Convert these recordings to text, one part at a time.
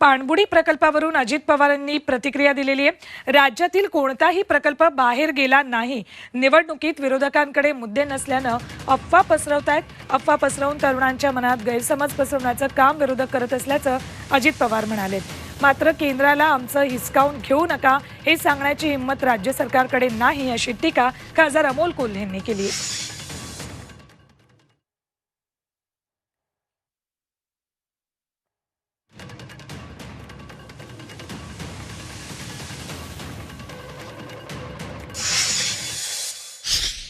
पाणबुडी प्रकल्पावरून अजित पवारांनी प्रतिक्रिया दिलेली आहे. राज्यातील कोणताही प्रकल्प बाहेर गेला नाही. निवडणुकीत विरोधकांकडे मुद्दे नसल्यानं अफवा पसरवतायत. अफवा पसरवून तरुणांच्या मनात गैरसमज पसरवण्याचं काम विरोधक करत असल्याचं अजित पवार म्हणाले मात्र केंद्राला आमचं हिसकावून घेऊ नका हे सांगण्याची हिंमत राज्य सरकारकडे नाही अशी टीका खासदार अमोल कोल्हेंनी केली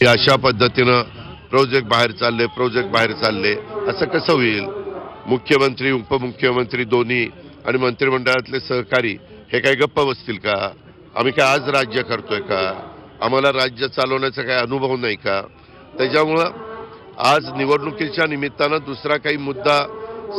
हे अशा पद्धतीनं प्रोजेक्ट बाहेर चालले प्रोजेक्ट बाहेर चालले असं कसं होईल? मुख्यमंत्री उपमुख्यमंत्री दोन्ही आणि मंत्रिमंडळातले सहकारी हे काय गप्प बसतील का? आम्ही काय आज राज्य करतोय का? आम्हाला राज्य चालवण्याचा काही अनुभव नाही का? त्याच्यामुळं आज निवडणुकीच्या निमित्तानं दुसरा काही मुद्दा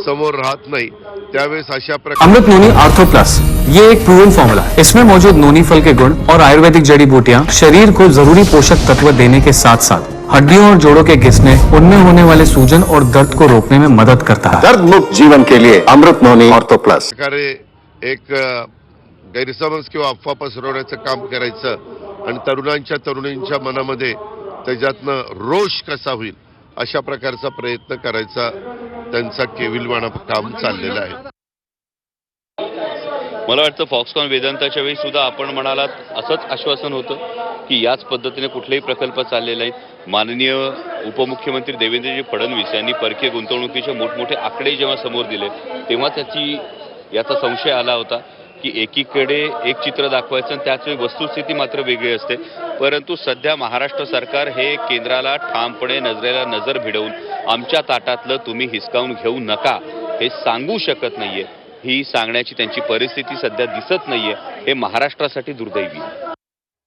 समोर राहत नाही. त्यावेळेस अशा प्रकारे अमृत प्लस ये एक प्रूवन फॉर्मूला है। इसमें मौजूद नोनी फल के गुण और आयुर्वेदिक जड़ी बूटियाँ शरीर को जरूरी पोषक तत्व देने के साथ साथ हड्डियों और जोड़ों के घिसने उनमें होने वाले सूजन और दर्द को रोकने में मदद करता है। दर्द मुक्त जीवन के लिए अमृत नोनी ऑर्थो प्लस। प्रकारे एक गैरसमज किंवा अफवा पसरवण्याचं काम करायचं आणि तरुणांच्या तरुणींच्या मनामध्ये त्याच्यातनं रोष कसा होईल अशा प्रकारचा प्रयत्न करायचा त्यांचा केविलवाणा काम चाललेला आहे. मला वाटतं फॉक्सकॉन वेदांताच्या वेळी सुद्धा आपण म्हणालात असंच आश्वासन होतं की याच पद्धतीने कुठलेही प्रकल्प चाललेले नाहीत. माननीय उपमुख्यमंत्री देवेंद्रजी फडणवीस यांनी परकीय गुंतवणुकीचे मोठमोठे आकडे जेव्हा समोर दिले तेव्हा त्याची याचा संशय आला होता की एकीकडे एक चित्र दाखवायचं आणि त्याच वेळी वस्तुस्थिती मात्र वेगळी असते. परंतु सध्या महाराष्ट्र सरकार हे केंद्राला ठामपणे नजरेला नजर भिडवून आमच्या ताटातलं तुम्ही हिसकावून घेऊ नका हे सांगू शकत नाहीये. ही सांगण्याची त्यांची परिस्थिती सध्या दिसत नाहीये हे महाराष्ट्रासाठी दुर्दैवी आहे.